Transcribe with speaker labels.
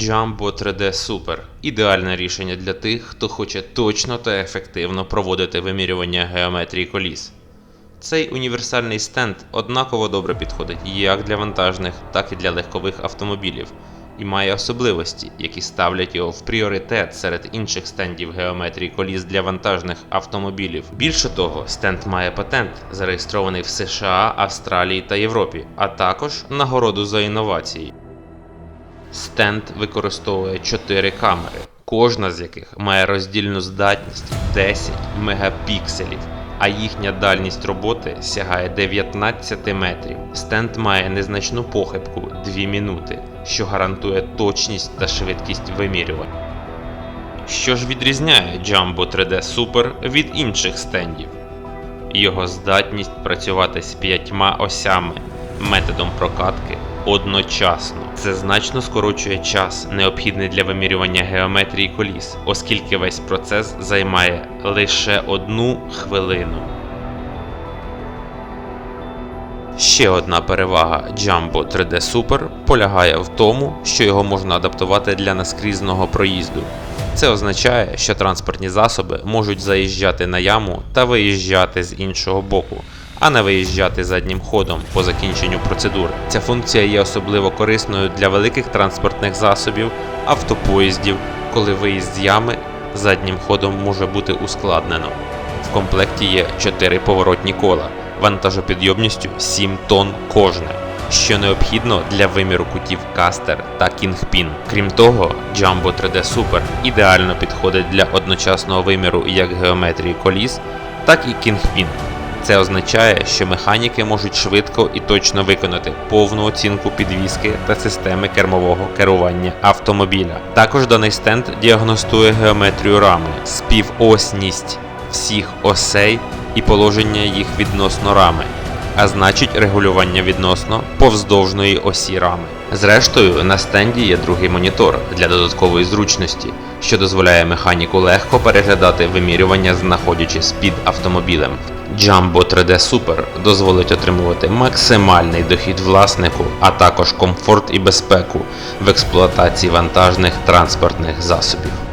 Speaker 1: Jumbo 3D Super ідеальне рішення для тих, хто хоче точно та ефективно проводити вимірювання геометрії коліс. Цей універсальний стенд однаково добре підходить як для вантажних, так і для легкових автомобілів, і має особливості, які ставлять його в пріоритет серед інших стендів геометрії коліс для вантажних автомобілів. Більше того, стенд має патент, зареєстрований в США, Австралії та Європі, а також нагороду за інновації. Стенд використовує 4 камери, кожна з яких має роздільну здатність 10 мегапікселів, а їхня дальність роботи сягає 19 метрів. Стенд має незначну похибку 2 минути, що гарантує точність та швидкість вимірювань. Що ж відрізняє Jumbo 3D Super від інших стендів? Його здатність працювати з п'ятьма осями методом прокатки одночасно. Це значно скорочує час, необхідний для вимірювання геометрії коліс, оскільки весь процес займає лише одну хвилину. Ще одна перевага Jumbo 3D Super полягає в тому, що його можна адаптувати для наскрізного проїзду. Це означає, що транспортні засоби можуть заїжджати на яму та виїжджати з іншого боку, а не виїжджати заднім ходом по закінченню процедури. Ця функція є особливо корисною для великих транспортних засобів, автопоїздів, коли виїзд з ями заднім ходом може бути ускладнено. В комплекті є 4 поворотні кола вантажопідйомністю 7 тонн кожне, що необхідно для виміру кутів Кастер та Kingpin. Крім того, Jumbo 3D Super ідеально підходить для одночасного виміру як геометрії коліс, так і Kingpin. Це означає, що механіки можуть швидко і точно виконати повну оцінку підвіски та системи кермового керування автомобіля. Також даний стенд діагностує геометрію рами, співосність всіх осей і положення їх відносно рами, а значить регулювання відносно повздовжної осі рами. Зрештою, на стенді є другий монітор для додаткової зручності, що дозволяє механіку легко переглядати вимірювання, знаходячись під автомобілем. Jumbo 3D Super дозволить отримувати максимальний дохід власнику, а також комфорт і безпеку в експлуатації вантажних транспортних засобів.